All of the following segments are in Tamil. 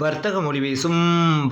வர்த்தக மொழி பேசும்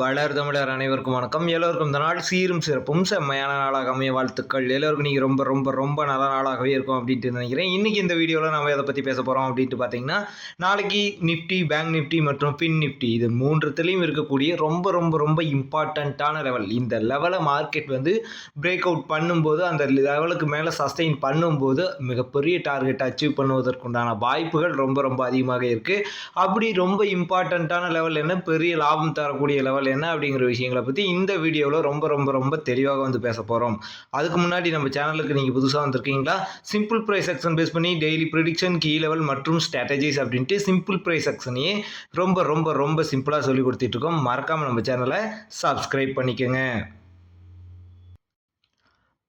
வளர் தமிழர் அனைவருக்கும் வணக்கம். எல்லோருக்கும் இந்த நாள் சீரும் சிறப்பும் செம்மையான நாளாக அமைய வாழ்த்துக்கள். எல்லோருக்கும் நீங்கள் ரொம்ப ரொம்ப ரொம்ப நல்ல நாளாகவே இருக்கும் அப்படின்ட்டு நினைக்கிறேன். இன்றைக்கி இந்த வீடியோவில் நம்ம எதை பற்றி பேச போகிறோம் அப்படின்ட்டு பார்த்தீங்கன்னா நாளைக்கு நிஃப்டி பேங்க் நிஃப்டி மற்றும் பின் நிஃப்டி இது மூன்றுத்துலேயும் இருக்கக்கூடிய ரொம்ப ரொம்ப ரொம்ப இம்பார்ட்டண்ட்டான லெவல் இந்த லெவலை மார்க்கெட் வந்து பிரேக் அவுட் பண்ணும்போது அந்த லெவலுக்கு மேலே சஸ்டெயின் பண்ணும்போது மிகப்பெரிய டார்கெட் அச்சீவ் பண்ணுவதற்குண்டான வாய்ப்புகள் ரொம்ப ரொம்ப அதிகமாக இருக்குது அப்படி ரொம்ப இம்பார்ட்டண்ட்டான லெவல் என்ன? பெரிய லாபம் தரக்கூடிய லெவல் என்ன அப்படிங்கிற விஷயங்களை பற்றி இந்த வீடியோவில் ரொம்ப ரொம்ப ரொம்ப தெளிவாக வந்து பேச போகிறோம் அதுக்கு முன்னாடி நம்ம சேனலுக்கு நீங்கள் புதுசாக வந்திருக்கீங்களா? சிம்பிள் ப்ரைஸ் செக்ஷன் பேஸ் பண்ணி டெய்லி ப்ரிடிக்ஷன் கீ லெவல் மற்றும் ஸ்ட்ராட்டஜிஸ் அப்படின்ட்டு சிம்பிள் ப்ரைஸ் செக்ஷனையே ரொம்ப ரொம்ப ரொம்ப சிம்பிளாக சொல்லி கொடுத்துட்ருக்கோம் மறக்காமல் நம்ம சேனலை சப்ஸ்கிரைப் பண்ணிக்கோங்க.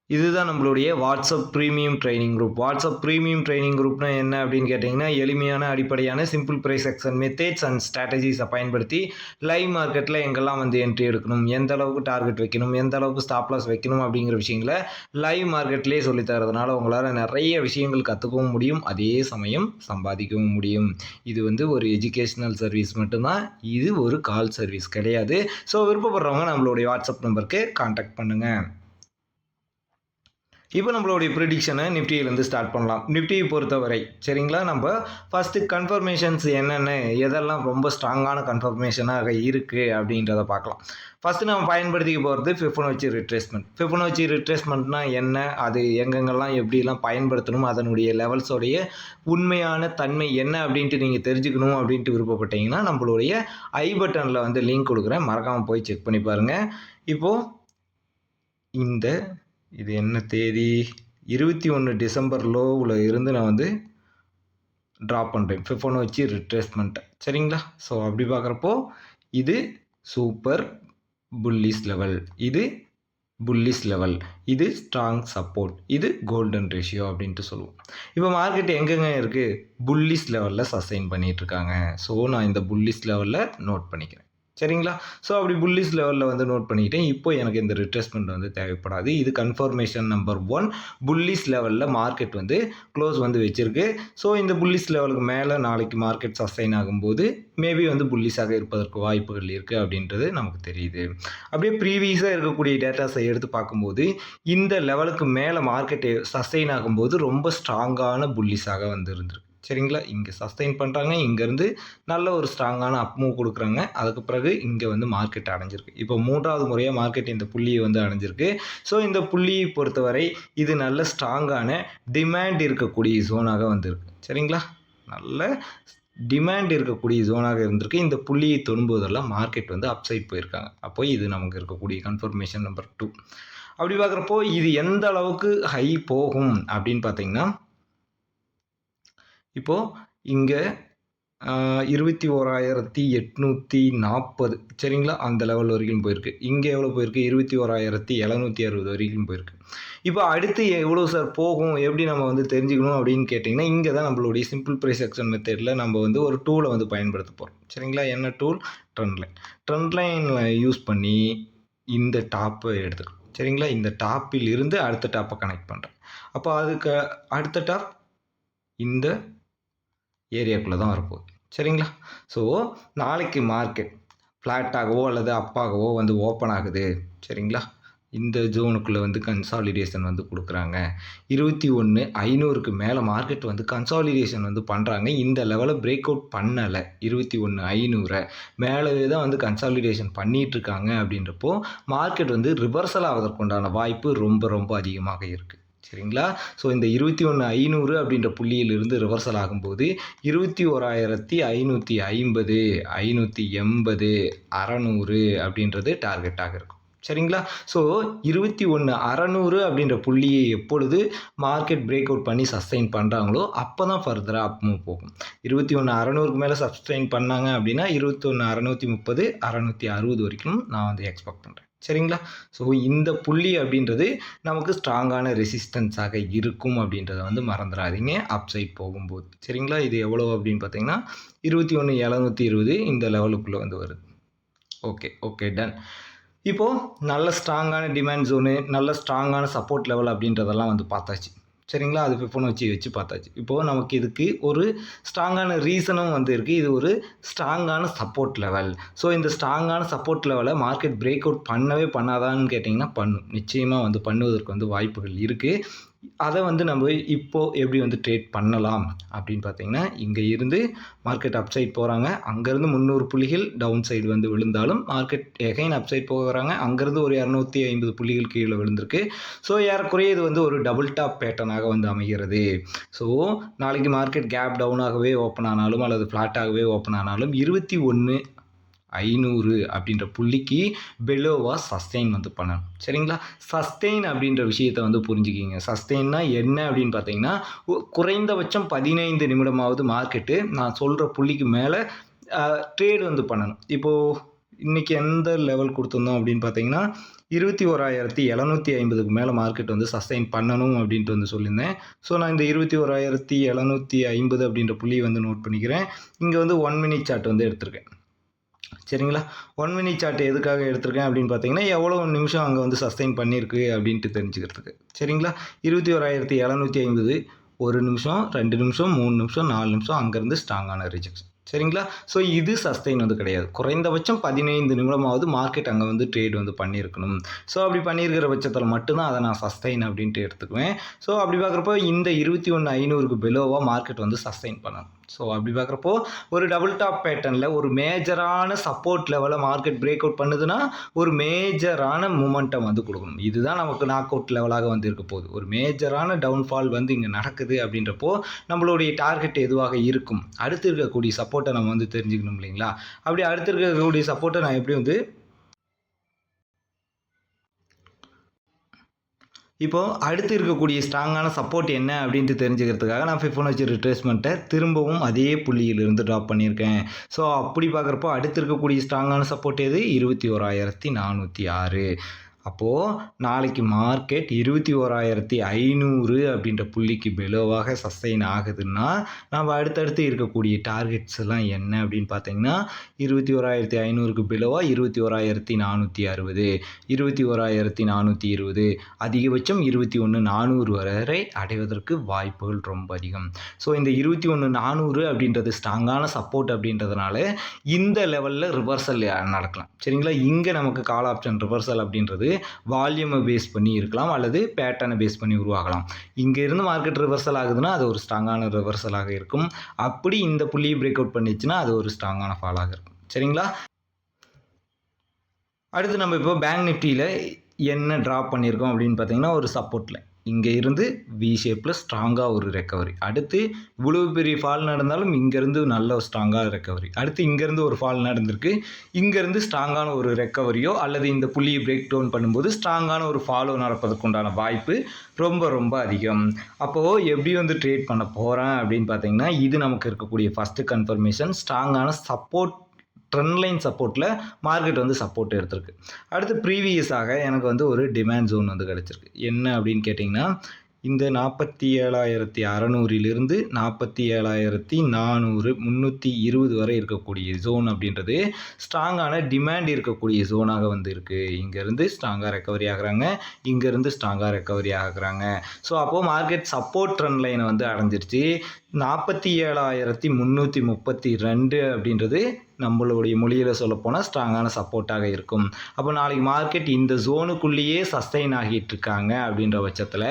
இதுதான் நம்மளுடைய WhatsApp premium training group. WhatsApp premium training குரூப்னா என்ன அப்படின்னு கேட்டிங்கன்னா எளிமையான அடிப்படையான simple price section methods and ஸ்ட்ராட்டஜிஸை பயன்படுத்தி லைவ் மார்க்கெட்டில் எங்கெல்லாம் வந்து என்ட்ரி எடுக்கணும் எந்த அளவுக்கு டார்கெட் வைக்கணும் எந்த அளவுக்கு ஸ்டாப் லாஸ் வைக்கணும் அப்படிங்கிற விஷயங்களை லைவ் மார்க்கெட்லேயே சொல்லித்தரதுனால உங்களால் நிறைய விஷயங்கள் கற்றுக்கவும் முடியும் அதே சமயம் சம்பாதிக்கவும் முடியும். இது வந்து ஒரு எஜுகேஷ்னல் சர்வீஸ் மட்டும்தான் இது ஒரு கால் சர்வீஸ் கிடையாது. ஸோ விருப்பப்படுறவங்க நம்மளுடைய வாட்ஸ்அப் நம்பருக்கு காண்டாக்ட் பண்ணுங்கள் இப்போ நம்மளுடைய ப்ரிடிக்ஷனை நிஃப்டியிலேருந்து ஸ்டார்ட் பண்ணலாம். நிஃப்டியை பொறுத்தவரை சரிங்களா? நம்ம ஃபஸ்ட்டு கன்ஃபர்மேஷன்ஸ் என்னென்ன எதெல்லாம் ரொம்ப ஸ்ட்ராங்கான கன்ஃபர்மேஷனாக இருக்குது அப்படின்றத பார்க்கலாம். ஃபஸ்ட்டு நம்ம பயன்படுத்திக்க போகிறது ஃபிஃபனோச்சி ரிட்ரேஸ்மெண்ட் ஃபிஃபனோச்சி ரிட்ரேஸ்மெண்ட்னா என்ன? அது எங்கெங்கெல்லாம் எப்படிலாம் பயன்படுத்தணும்? அதனுடைய லெவல்ஸோடைய உண்மையான தன்மை என்ன அப்படின்ட்டு நீங்கள் தெரிஞ்சுக்கணும் அப்படின்ட்டு விருப்பப்பட்டீங்கன்னா நம்மளுடைய ஐ பட்டனில் வந்து லிங்க் கொடுக்குறேன். மறக்காமல் போய் செக் பண்ணி பாருங்கள் இப்போது இந்த இது என்ன தேதி? இருபத்தி ஒன்று டிசம்பர் லோவில் இருந்து நான் வந்து ட்ராப் பண்ணுறேன் ஃபிஃபோனை வச்சு ரிட்ரேஸ்மெண்ட்டை சரிங்களா? ஸோ அப்படி பார்க்குறப்போ இது சூப்பர் புல்லிஸ் லெவல் இது புல்லிஸ் லெவல் இது ஸ்ட்ராங் சப்போர்ட் இது கோல்டன் ரேஷியோ அப்படின்ட்டு சொல்லுவோம். இப்போ மார்க்கெட் எங்கெங்க இருக்குது புல்லிஸ் லெவலில் சஸ்டைன் பண்ணிகிட்ருக்காங்க ஸோ நான் இந்த புல்லிஸ் லெவலில் நோட் பண்ணிக்கிறேன். சரிங்களா? ஸோ அப்படி புல்லிஸ் லெவலில் வந்து நோட் பண்ணிக்கிட்டேன். இப்போ எனக்கு இந்த ரிட்ரெஸ்மெண்ட் வந்து தேவைப்படாது. இது கன்ஃபர்மேஷன் நம்பர் ஒன் புல்லிஸ் லெவலில் மார்க்கெட் வந்து க்ளோஸ் வந்து வச்சுருக்கு. ஸோ இந்த புல்லிஸ் லெவலுக்கு மேலே நாளைக்கு மார்க்கெட் சஸ்டைன் ஆகும்போது மேபி வந்து புல்லிஸாக இருப்பதற்கு வாய்ப்புகள் இருக்குது அப்படின்றது நமக்கு தெரியுது. அப்படியே ப்ரீவியஸாக இருக்கக்கூடிய டேட்டாஸை எடுத்து பார்க்கும்போது இந்த லெவலுக்கு மேலே மார்க்கெட் சஸ்டைன் ஆகும்போது ரொம்ப ஸ்ட்ராங்கான புல்லிஸாக வந்து இருந்திருக்கு. சரிங்களா? இங்கே சஸ்டைன் பண்ணுறாங்க இங்கேருந்து நல்ல ஒரு ஸ்ட்ராங்கான அப் மூவ் கொடுக்குறாங்க. அதுக்கு பிறகு இங்கே வந்து மார்க்கெட் அடைஞ்சிருக்கு. இப்போ மூன்றாவது முறையாக மார்க்கெட் இந்த புள்ளியை வந்து அடைஞ்சிருக்கு. ஸோ இந்த புள்ளியை பொறுத்தவரை இது நல்ல ஸ்ட்ராங்கான டிமாண்ட் இருக்கக்கூடிய ஜோனாக வந்திருக்கு. சரிங்களா? நல்ல டிமாண்ட் இருக்கக்கூடிய ஜோனாக இருந்திருக்கு. இந்த புள்ளியை தொடும்போதெல்லாம் மார்க்கெட் வந்து அப்சைட் போயிருக்காங்க. அப்போ இது நமக்கு இருக்கக்கூடிய கன்ஃபர்மேஷன் நம்பர் டூ அப்படி பார்க்குறப்போ இது எந்த அளவுக்கு ஹை போகும் அப்படின்னு பார்த்தீங்கன்னா இப்போது இங்கே இருபத்தி ஓராயிரத்தி எட்நூற்றி நாற்பது சரிங்களா? அந்த லெவல் வரைக்கும் போயிருக்கு. இங்கே எவ்வளோ போயிருக்கு? இருபத்தி ஓராயிரத்தி எழுநூற்றி அறுபது வரைக்கும் போயிருக்கு. இப்போ அடுத்து எவ்வளோ சார் போகும்? எப்படி நம்ம வந்து தெரிஞ்சுக்கணும் அப்படின்னு கேட்டிங்கன்னா இங்கே தான் நம்மளுடைய சிம்பிள் ப்ரைஸ் செக்ஷன் மெத்தடில் நம்ம வந்து ஒரு டூலை வந்து பயன்படுத்த போகிறோம் சரிங்களா? என்ன டூல் ட்ரெண்ட் லைன் ட்ரெண்ட் லைனில் யூஸ் பண்ணி இந்த டாப்பை எடுத்துக்கணும் சரிங்களா? இந்த டாப்பில் இருந்து அடுத்த டாப்பை கனெக்ட் பண்ணுறேன் அப்போ அதுக்கு அடுத்த டாப் இந்த ஏரியாக்குள்ளே தான் வரப்போகுது. சரிங்களா? ஸோ நாளைக்கு மார்க்கெட் ஃப்ளாட்டாகவோ அல்லது அப்பாகவோ வந்து ஓப்பன் ஆகுது. சரிங்களா? இந்த ஜோனுக்குள்ளே வந்து கன்சாலிடேஷன் வந்து கொடுக்குறாங்க. இருபத்தி ஒன்று ஐநூறுக்கு மேலே மார்க்கெட் வந்து கன்சாலிடேஷன் வந்து பண்ணுறாங்க இந்த லெவலை பிரேக் அவுட் பண்ணலை. இருபத்தி ஒன்று ஐநூறை. மேலே தான் வந்து கன்சாலிடேஷன் பண்ணிகிட்ருக்காங்க அப்படின்றப்போ மார்க்கெட் வந்து ரிவர்சல் ஆவதற்குண்டான வாய்ப்பு ரொம்ப ரொம்ப அதிகமாக இருக்குது சரிங்களா? ஸோ இந்த இருபத்தி ஒன்று ஐநூறு அப்படின்ற புள்ளியிலிருந்து ரிவர்சல் ஆகும்போது இருபத்தி ஓராயிரத்தி ஐநூற்றி ஐம்பது ஐநூற்றி எண்பது அறநூறு அப்படின்றது டார்கெட்டாக இருக்கும். சரிங்களா? ஸோ இருபத்தி ஒன்று அறநூறு அப்படின்ற புள்ளியை எப்பொழுது மார்க்கெட் பிரேக் அவுட் பண்ணி சஸ்டைன் பண்ணுறாங்களோ அப்போ தான் ஃபர்தராக அப் மூவ் போகும். இருபத்தி ஒன்று அறநூறுக்கு மேலே சஸ்டைன் பண்ணாங்க அப்படின்னா இருபத்தி ஒன்று அறநூற்றி முப்பது அறநூற்றி அறுபது வரைக்கும் நான் வந்து எக்ஸ்பெக்ட் பண்ணுறேன் சரிங்களா? ஸோ இந்த புள்ளி அப்படின்றது நமக்கு ஸ்ட்ராங்கான ரெசிஸ்டன்ஸாக இருக்கும் அப்படின்றத வந்து மறந்துடாதீங்க அப்சைட் போகும்போது. சரிங்களா? இது எவ்வளோ அப்படின்னு பார்த்தீங்கன்னா இருபத்தி ஒன்று எழுநூற்றி இருபது இந்த லெவலுக்குள்ளே வந்து வருது. ஓகே ஓகே டன் இப்போது நல்ல ஸ்ட்ராங்கான டிமாண்ட் ஜோனு நல்ல ஸ்ட்ராங்கான சப்போர்ட் லெவல் அப்படின்றதெல்லாம் வந்து பார்த்தாச்சு. சரிங்களா? அது ஃபிஃபோனச்சி வச்சு பார்த்தாச்சு. இப்போது நமக்கு இதுக்கு ஒரு ஸ்ட்ராங்கான ரீசனும் வந்து இருக்குது இது ஒரு ஸ்ட்ராங்கான சப்போர்ட் லெவல் ஸோ இந்த ஸ்ட்ராங்கான சப்போர்ட் லெவலை மார்க்கெட் பிரேக் அவுட் பண்ணவே பண்ணாதான்னு கேட்டிங்கன்னா பண்ணும் நிச்சயமாக வந்து பண்ணுவதற்கு வந்து வாய்ப்புகள் இருக்குது அதை வந்து நம்ம இப்போது எப்படி வந்து ட்ரேட் பண்ணலாம் அப்படின்னு பார்த்தீங்கன்னா இங்கே இருந்து மார்க்கெட் அப்சைட் போகிறாங்க அங்கேருந்து முந்நூறு புள்ளிகள் டவுன் சைடு வந்து விழுந்தாலும் மார்க்கெட் எகைன் அப்சைட் போகிறாங்க அங்கேருந்து ஒரு இரநூத்தி ஐம்பது புள்ளிகள் கீழே விழுந்திருக்கு. ஸோ ஏறக்குறைய இது வந்து ஒரு டபுள் டாப் பேட்டர்னாக வந்து அமைகிறது. ஸோ நாளைக்கு மார்க்கெட் கேப் டவுனாகவே ஓப்பன் ஆனாலும் அல்லது ஃப்ளாட்டாகவே ஓப்பன் ஆனாலும் இருபத்தி ஒன்று ஐநூறு அப்படின்ற புள்ளிக்கு பெலோவாக சஸ்டெயின் வந்து பண்ணணும். சரிங்களா? சஸ்டெயின் அப்படின்ற விஷயத்தை வந்து புரிஞ்சுக்கிங்க. சஸ்டெயின்னா என்ன அப்படின்னு பார்த்தீங்கன்னா குறைந்தபட்சம் பதினைந்து நிமிடமாவது மார்க்கெட்டு நான் சொல்கிற புள்ளிக்கு மேலே ட்ரேட் வந்து பண்ணணும். இப்போது இன்றைக்கி எந்த லெவல் கொடுத்துருந்தோம் அப்படின்னு பார்த்தீங்கன்னா இருபத்தி ஓராயிரத்தி எழுநூற்றி ஐம்பதுக்கு மேலே மார்க்கெட் வந்து சஸ்டெயின் பண்ணணும் அப்படின்ட்டு வந்து சொல்லியிருந்தேன். ஸோ நான் இந்த இருபத்தி ஓராயிரத்தி எழுநூற்றி ஐம்பது அப்படின்ற புள்ளியை வந்து நோட் பண்ணிக்கிறேன். இங்கே வந்து ஒன் மினிட் சார்ட் வந்து எடுத்திருக்கேன். சரிங்களா? ஒன் மினிட் சார்ட் எதுக்காக எடுத்திருக்கேன் அப்படின்னு பார்த்தீங்கன்னா எவ்வளோ நிமிஷம் அங்கே வந்து சஸ்டெயின் பண்ணியிருக்கு அப்படின்ட்டு தெரிஞ்சுக்கிறதுக்கு. சரிங்களா? இருபத்தி ஓராயிரத்தி எழுநூற்றி ஐம்பது ஒரு நிமிஷம் ரெண்டு நிமிஷம் மூணு நிமிஷம் நாலு நிமிஷம் அங்கேருந்து ஸ்ட்ராங்கான ரிஜெக்ஷன் சரிங்களா? ஸோ இது சஸ்டெயின் வந்து கிடையாது. குறைந்தபட்சம் பதினைந்து நிமிடமாவது மார்க்கெட் அங்கே வந்து ட்ரேட் வந்து பண்ணியிருக்கணும். ஸோ அப்படி பண்ணியிருக்கிற பட்சத்தில் மட்டும்தான் அதை நான் சஸ்டெயின் அப்படின்ட்டு எடுத்துக்குவேன். ஸோ அப்படி பார்க்குறப்போ இந்த இருபத்தி ஒன்று ஐநூறுக்கு பெலோவாக மார்க்கெட் வந்து சஸ்டெயின் பண்ணணும். ஸோ அப்படி பார்க்குறப்போ ஒரு டபுள் டாப் பேட்டர்னில் ஒரு மேஜரான சப்போர்ட் லெவலில் மார்க்கெட் பிரேக் அவுட் பண்ணுதுன்னா ஒரு மேஜரான மூமெண்டம் வந்து கொடுக்கணும். இதுதான் நமக்கு நாக் அவுட் லெவலாக வந்து இருக்க போகுது. ஒரு மேஜரான டவுன்ஃபால் வந்து இங்கே நடக்குது அப்படின்றப்போ நம்மளுடைய டார்கெட் எதுவாக இருக்கும்? அடுத்து இருக்கக்கூடிய சப்போர்ட்டை நம்ம வந்து தெரிஞ்சுக்கணும் இல்லைங்களா? அப்படி அடுத்து இருக்கக்கூடிய சப்போர்ட்டை நான் எப்படி வந்து இப்போது அடுத்து இருக்கக்கூடிய ஸ்ட்ராங்கான சப்போர்ட் என்ன அப்படின்ட்டு தெரிஞ்சுக்கிறதுக்காக நான் ஃபிஃபோனாச்சி ரிட்ரேஸ்மெண்ட்டை திரும்பவும் அதே புள்ளியிலிருந்து ட்ராப் பண்ணியிருக்கேன். ஸோ அப்படி பார்க்குறப்போ அடுத்து இருக்கக்கூடிய ஸ்ட்ராங்கான சப்போர்ட் எது? இருபத்தி ஓராயிரத்தி நானூற்றி ஆறு. அப்போது நாளைக்கு மார்க்கெட் இருபத்தி ஓராயிரத்தி ஐநூறு அப்படின்ற புள்ளிக்கு பிலோவாக சஸ்டெயின் ஆகுதுன்னா நம்ம அடுத்தடுத்து இருக்கக்கூடிய டார்கெட்ஸ் எல்லாம் என்ன அப்படின்னு பார்த்தீங்கன்னா இருபத்தி ஓராயிரத்தி ஐநூறுக்கு பிலோவாக இருபத்தி ஓராயிரத்தி நானூற்றி அறுபது இருபத்தி ஓராயிரத்தி நானூற்றி இருபது அதிகபட்சம் இருபத்தி ஒன்று நானூறு வரை அடைவதற்கு வாய்ப்புகள் ரொம்ப அதிகம். ஸோ இந்த இருபத்தி ஒன்று நானூறு அப்படின்றது ஸ்ட்ராங்கான சப்போர்ட் அப்படின்றதுனால இந்த லெவலில் ரிவர்சல் நடக்கலாம். சரிங்களா? இங்கே நமக்கு கால் ஆப்ஷன் ரிவர்சல் அப்படின்றது வால்யூமை பேஸ் பண்ணி இருக்கலாம் அல்லது பேட்டர்னை பேஸ் பண்ணி உருவாகலாம். இங்கே இருந்து மார்க்கெட் ரிவர்சல் ஆகுதுன்னா அது ஒரு ஸ்ட்ராங்கான ரிவர்சலாக இருக்கும். அப்படி இந்த புள்ளியை பிரேக் அவுட் பண்ணிச்சுன்னா அது ஒரு ஸ்ட்ராங்கான ஃபாலாக இருக்கும். சரிங்களா? அடுத்து நம்ம இப்போ பேங்க் நிஃப்டியில் என்ன ட்ராப் பண்ணியிருக்கோம் அப்படின்னு பார்த்தீங்கன்னா ஒரு சப்போர்ட்டில் இங்கே இருந்து வி ஷேப்பில் ஸ்ட்ராங்காக ஒரு ரெக்கவரி அடுத்து இவ்வளோ பெரிய ஃபால் நடந்தாலும் இங்கேருந்து நல்ல ஸ்ட்ராங்காக ரெக்கவரி அடுத்து இங்கேருந்து ஒரு ஃபால் நடந்திருக்கு. இங்கேருந்து ஸ்ட்ராங்கான ஒரு ரெக்கவரியோ அல்லது இந்த புள்ளியை பிரேக் டவுன் பண்ணும்போது ஸ்ட்ராங்கான ஒரு ஃபாலோ நடப்பதற்குண்டான வாய்ப்பு ரொம்ப ரொம்ப அதிகம். அப்போது எப்படி வந்து ட்ரேட் பண்ண போகிறேன் அப்படின்னு பார்த்தீங்கன்னா இது நமக்கு இருக்கக்கூடிய ஃபஸ்ட்டு கன்ஃபர்மேஷன் ஸ்ட்ராங்கான சப்போர்ட் ட்ரெண்ட் லைன் சப்போர்ட்டில் மார்க்கெட் வந்து சப்போர்ட் எடுத்திருக்கு. அடுத்து ப்ரீவியஸாக எனக்கு வந்து ஒரு டிமாண்ட் ஜோன் வந்து கிடச்சிருக்கு. என்ன அப்படின்னு கேட்டிங்கன்னா இந்த நாற்பத்தி ஏழாயிரத்தி அறநூறிலிருந்து நாற்பத்தி ஏழாயிரத்தி நானூறு முந்நூற்றி இருபது வரை இருக்கக்கூடிய ஜோன் அப்படின்றது ஸ்ட்ராங்கான டிமாண்ட் இருக்கக்கூடிய ஜோனாக வந்து இருக்குது இங்கேருந்து ஸ்ட்ராங்காக ரெக்கவரி ஆகுறாங்க. இங்கேருந்து ஸ்ட்ராங்காக ரெக்கவரி ஆகுறாங்க. ஸோ அப்போது மார்க்கெட் சப்போர்ட் ட்ரெண்ட் லைனை வந்து அடைஞ்சிருச்சு. நாற்பத்தி ஏழாயிரத்தி முந்நூற்றி முப்பத்தி ரெண்டு அப்படின்றது நம்மளுடைய மொழியில் சொல்லப்போனால் ஸ்ட்ராங்கான சப்போர்ட்டாக இருக்கும். அப்போ நாளைக்கு மார்க்கெட் இந்த ஜோனுக்குள்ளேயே சஸ்டைன் ஆகிட்டு இருக்காங்க அப்படின்ற பட்சத்தில்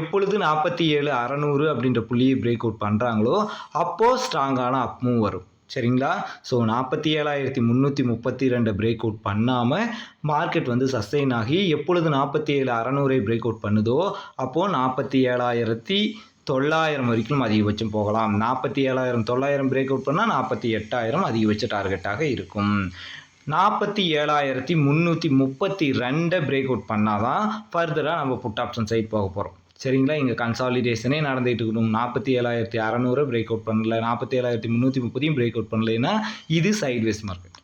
எப்பொழுது நாற்பத்தி ஏழு அறநூறு அப்படின்ற புள்ளியை பிரேக் அவுட் பண்ணுறாங்களோ அப்போது ஸ்ட்ராங்கான அப்பும் வரும். சரிங்களா? ஸோ நாற்பத்தி ஏழாயிரத்தி முந்நூற்றி முப்பத்தி ரெண்டு பிரேக் அவுட் பண்ணாமல் மார்க்கெட் வந்து சஸ்டெயின் ஆகி எப்பொழுது நாற்பத்தி ஏழு அறநூறை பிரேக் அவுட் பண்ணுதோ அப்போது நாற்பத்தி ஏழாயிரத்தி தொள்ளாயிரம் வரைக்கும் அதிகபட்சம் போகலாம். நாற்பத்தி ஏழாயிரம் தொள்ளாயிரம் பிரேக் அவுட் பண்ணால் நாற்பத்தி எட்டாயிரம் அதிகபட்ச டார்கெட்டாக இருக்கும். நாற்பத்தி ஏழாயிரத்தி முந்நூற்றி முப்பத்தி ரெண்டை பிரேக் அவுட் பண்ணால் தான் ஃபர்தராக நம்ம புட் ஆப்ஷன் சைட் போக போகிறோம் சரிங்களா? இங்கே கன்சாலிடேஷனே நடந்துகிட்டு இருக்கணும். நாற்பத்தி ஏழாயிரத்தி அறநூறு பிரேக் அவுட் பண்ணல நாற்பத்தி ஏழாயிரத்தி முந்நூற்றி முப்பதையும் பிரேக் அவுட் பண்ணலைன்னா இது சைட்வேஸ் மார்க்கெட்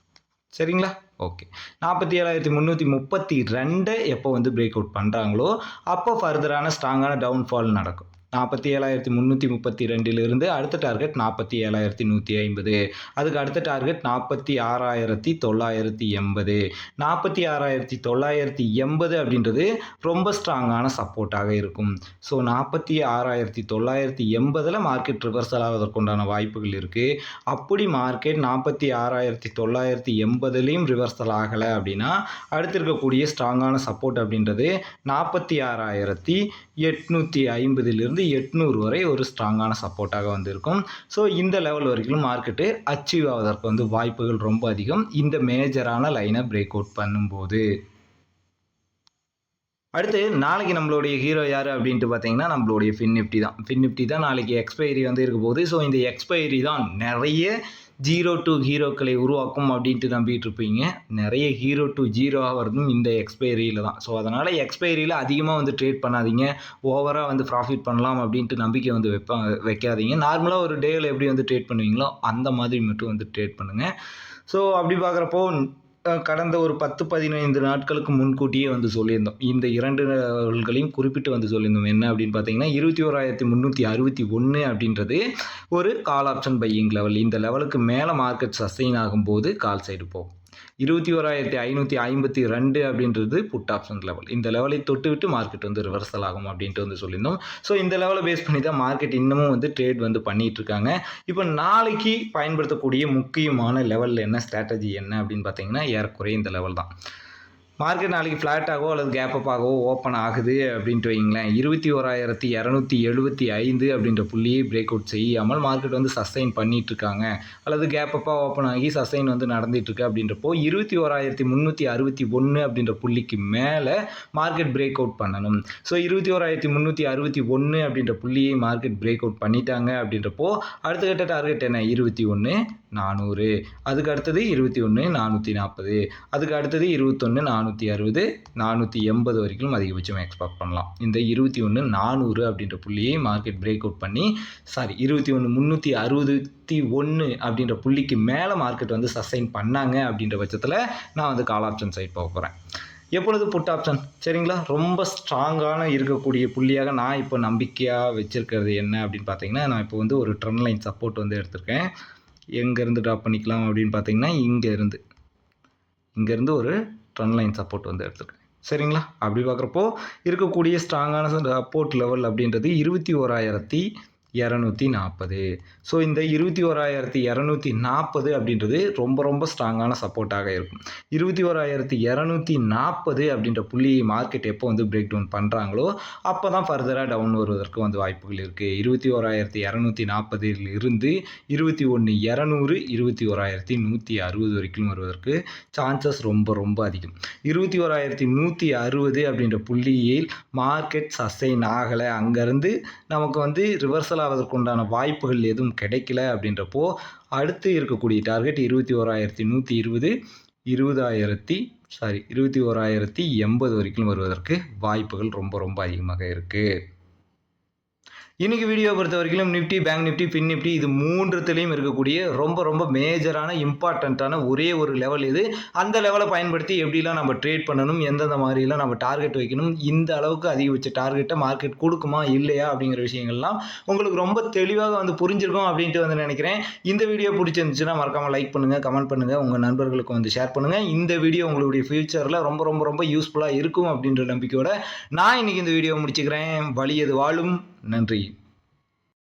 சரிங்களா? ஓகே நாற்பத்தி ஏழாயிரத்தி முந்நூற்றி முப்பத்தி ரெண்டை எப்போ வந்து பிரேக் அவுட் பண்ணுறாங்களோ அப்போ ஃபர்தரான ஸ்ட்ராங்கான டவுன்ஃபால் நடக்கும். நாற்பத்தி ஏழாயிரத்தி முந்நூற்றி முப்பத்தி ரெண்டிலிருந்து அடுத்த டார்கெட் நாற்பத்தி ஏழாயிரத்தி நூற்றி ஐம்பது. அதுக்கு அடுத்த டார்கெட் நாற்பத்தி ஆறாயிரத்தி தொள்ளாயிரத்தி எண்பது. நாற்பத்தி ஆறாயிரத்தி தொள்ளாயிரத்தி எண்பது அப்படின்றது ரொம்ப ஸ்ட்ராங்கான சப்போர்ட்டாக இருக்கும். ஸோ நாற்பத்தி ஆறாயிரத்தி தொள்ளாயிரத்தி எண்பதில் மார்க்கெட் ரிவர்சல் ஆவதற்குண்டான வாய்ப்புகள் இருக்குது அப்படி மார்க்கெட் நாற்பத்தி ஆறாயிரத்தி தொள்ளாயிரத்தி எண்பதுலேயும் ரிவர்சல் ஆகலை அப்படின்னா அடுத்து இருக்கக்கூடிய ஸ்ட்ராங்கான சப்போர்ட் அப்படின்றது நாற்பத்தி ஆறாயிரத்தி எட்நூற்றி ஐம்பதிலிருந்து எட்நூறு வரை ஒரு ஸ்ட்ராங்கான சப்போர்ட்டாக வந்து இருக்கும் ஸோ இந்த லெவல் வரைக்கும் மார்க்கெட்டு அச்சீவ் ஆவதற்கு வந்து வாய்ப்புகள் ரொம்ப அதிகம். இந்த மேஜரான லைனை பிரேக் அவுட் பண்ணும்போது. அடுத்து நாளைக்கு நம்மளுடைய ஹீரோ யார் அப்படின்ட்டு பார்த்தீங்கன்னா நம்மளுடைய ஃபின் நிஃப்டி தான். ஃபின் நிஃப்டி தான் நாளைக்கு எக்ஸ்பைரி வந்து இருக்க போகுது. ஸோ இந்த எக்ஸ்பைரி தான் நிறைய ஜீரோ டு ஹீரோக்களை உருவாக்கும் அப்படின்ட்டு நம்பிட்டு இருப்பீங்க நிறைய ஹீரோ டு ஜீரோவாக ஆகிறதும் இந்த எக்ஸ்பைரியில் தான். ஸோ அதனால் எக்ஸ்பைரியில் அதிகமாக வந்து ட்ரேட் பண்ணாதீங்க. ஓவராக வந்து ப்ராஃபிட் பண்ணலாம் அப்படின்ட்டு நம்பிக்கை வந்து வைப்பா வைக்காதீங்க. நார்மலாக ஒரு டேயில் எப்படி வந்து ட்ரேட் பண்ணுவீங்களோ அந்த மாதிரி மட்டும் வந்து ட்ரேட் பண்ணுங்கள் ஸோ அப்படி பார்க்குறப்போ கடந்த ஒரு பத்து பதினைந்து நாட்களுக்கு முன்கூட்டியே வந்து சொல்லியிருந்தோம். இந்த இரண்டு லெவல்களையும் குறிப்பிட்டு வந்து சொல்லியிருந்தோம். என்ன அப்படின்னு பார்த்தீங்கன்னா இருபத்தி ஓராயிரத்தி முந்நூற்றி அறுபத்தி ஒன்று அப்படின்றது ஒரு கால் ஆப்ஷன் பையிங் லெவல் இந்த லெவலுக்கு மேலே மார்க்கெட் சஸ்டெயின் ஆகும்போது கால் சைடு போகும். இருபத்தி ஓராயிரத்தி ஐநூற்றி ஐம்பத்தி ரெண்டு அப்படின்றது புட் ஆப்ஷன் லெவல் இந்த லெவலை தொட்டு விட்டு மார்க்கெட் வந்து ரிவர்சல் ஆகும் அப்படின்ட்டு வந்து சொல்லியிருந்தோம். ஸோ இந்த லெவலை பேஸ் பண்ணி தான் மார்க்கெட் இன்னமும் வந்து ட்ரேட் வந்து பண்ணிட்டு இருக்காங்க. இப்போ நாளைக்கு பயன்படுத்தக்கூடிய முக்கியமான லெவலில் என்ன ஸ்ட்ராட்டஜி என்ன அப்படின்னு பார்த்தீங்கன்னா ஏறக்குறைய இந்த லெவல் தான். மார்க்கெட் நாளைக்கு ஃப்ளாட்டாகவோ அல்லது கேப் ஆகவோ ஓப்பன் ஆகுது அப்படின்ட்டு வைங்களேன் இருபத்தி ஓராயிரத்தி இரநூத்தி எழுபத்தி ஐந்து அப்படின்ற புள்ளியை பிரேக் அவுட் செய்யாமல் மார்க்கெட் வந்து சஸ்டைன் பண்ணிட்டு இருக்காங்க அல்லது கேப் அப்பாக ஓப்பன் ஆகி சஸ்டைன் வந்து நடந்துகிட்ருக்கு அப்படின்றப்போ இருபத்தி ஓராயிரத்தி முந்நூற்றி அறுபத்தி ஒன்று அப்படின்ற புள்ளிக்கு மேலே மார்க்கெட் பிரேக் அவுட் பண்ணணும். ஸோ இருபத்தி ஓராயிரத்தி முந்நூற்றி அறுபத்தி ஒன்று அப்படின்ற புள்ளியை மார்க்கெட் பிரேக் அவுட் பண்ணிட்டாங்க அப்படின்றப்போ அடுத்த கட்ட டார்கெட் என்ன? இருபத்தி ஒன்று நானூறு. அதுக்கு அடுத்தது இருபத்தி ஒன்று நானூற்றி நாற்பது அதுக்கு அடுத்தது இருபத்தொன்று நானூற்றி அறுபது நானூற்றி எண்பது வரைக்கும் அதிகபட்சம் எக்ஸ்பெக்ட் பண்ணலாம். இந்த இருபத்தி ஒன்று நானூறு அப்படின்ற புள்ளியை மார்க்கெட் பிரேக் அவுட் பண்ணி சாரி இருபத்தி ஒன்று முந்நூற்றி அறுபத்தி ஒன்று அப்படின்ற புள்ளிக்கு மேலே மார்க்கெட் வந்து சஸ்டைன் பண்ணாங்க அப்படின்ற பட்சத்தில் நான் வந்து கால் ஆப்ஷன் சைட் போக போகிறேன் எப்பொழுது புட் ஆப்ஷன் சரிங்களா? ரொம்ப ஸ்ட்ராங்கான இருக்கக்கூடிய புள்ளியாக நான் இப்போ நம்பிக்கையாக வச்சுருக்கிறது என்ன அப்படின்னு பார்த்தீங்கன்னா நான் இப்போ வந்து ஒரு ட்ரெண்ட் லைன் சப்போர்ட் வந்து எடுத்திருக்கேன். எங்கேருந்து ட்ராப் பண்ணிக்கலாம் அப்படின்னு பார்த்தீங்கன்னா இங்கேருந்து. இங்கேருந்து ஒரு ட்ரன்லைன் லைன் சப்போர்ட் வந்து எடுத்துருக்கேன். சரிங்களா? அப்படி பார்க்குறப்போ இருக்கக்கூடிய ஸ்ட்ராங்கான சப்போர்ட் லெவல் அப்படின்றது இருபத்தி ஓராயிரத்தி இரநூத்தி நாற்பது. ஸோ இந்த இருபத்தி ஓராயிரத்தி இரநூத்தி நாற்பது அப்படின்றது ரொம்ப ரொம்ப ஸ்ட்ராங்கான சப்போர்ட்டாக இருக்கும். இருபத்தி ஓராயிரத்தி இரநூத்தி நாற்பது அப்படின்ற புள்ளியை மார்க்கெட் எப்போ வந்து பிரேக் டவுன் பண்ணுறாங்களோ அப்போ தான் ஃபர்தராக டவுன் வருவதற்கு வந்து வாய்ப்புகள் இருக்குது இருபத்தி ஓராயிரத்தி இரநூத்தி நாற்பதில் இருந்து இருபத்தி ஒன்று இரநூறு இருபத்தி ஓராயிரத்தி நூற்றி அறுபது வரைக்கும் வருவதற்கு சான்சஸ் ரொம்ப ரொம்ப அதிகம். இருபத்தி ஓராயிரத்தி நூற்றி அறுபது அப்படின்ற புள்ளியில் மார்க்கெட் சஸ்டெயின் ஆகலை. அங்கேருந்து நமக்கு வந்து ரிவர்சலாக ஆவதற்குண்டான வாய்ப்புகள் எதுவும் கிடைக்கல அப்படின்றப்போ அடுத்து இருக்கக்கூடிய டார்கெட் இருபத்தி ஓராயிரத்தி நூற்றி இருபது இருபதாயிரத்தி சாரி இருபத்தி ஓராயிரத்தி எண்பது வரைக்கும் வருவதற்கு வாய்ப்புகள் ரொம்ப ரொம்ப அதிகமாக இருக்குது இன்றைக்கி வீடியோ பொறுத்த வரைக்கும் நிஃப்டி பேங்க் நிஃப்டி பின் நிஃப்டி இது மூன்றுத்துலேயும் இருக்கக்கூடிய ரொம்ப ரொம்ப மேஜரான இம்பார்ட்டண்ட்டான ஒரே ஒரு லெவல் இது. அந்த லெவலை பயன்படுத்தி எப்படிலாம் நம்ம ட்ரேட் பண்ணணும் எந்தெந்த மாதிரிலாம் நம்ம டார்கெட் வைக்கணும் இந்த அளவுக்கு அதிகபட்ச டார்கெட்டை மார்க்கெட் கொடுக்குமா இல்லையா அப்படிங்கிற விஷயங்கள்லாம் உங்களுக்கு ரொம்ப தெளிவாக வந்து புரிஞ்சிருக்கும் அப்படின்ட்டு வந்து நினைக்கிறேன். இந்த வீடியோ பிடிச்சிருந்துச்சுன்னா மறக்காமல் லைக் பண்ணுங்கள் கமெண்ட் பண்ணுங்கள் உங்கள் நண்பர்களுக்கு வந்து ஷேர் பண்ணுங்கள் இந்த வீடியோ உங்களுடைய ஃபியூச்சரில் ரொம்ப ரொம்ப ரொம்ப யூஸ்ஃபுல்லாக இருக்கும் அப்படின்ற நம்பிக்கையோட நான் இன்றைக்கி இந்த வீடியோ முடிச்சுக்கிறேன். வழியது வாழும்? நன்றி.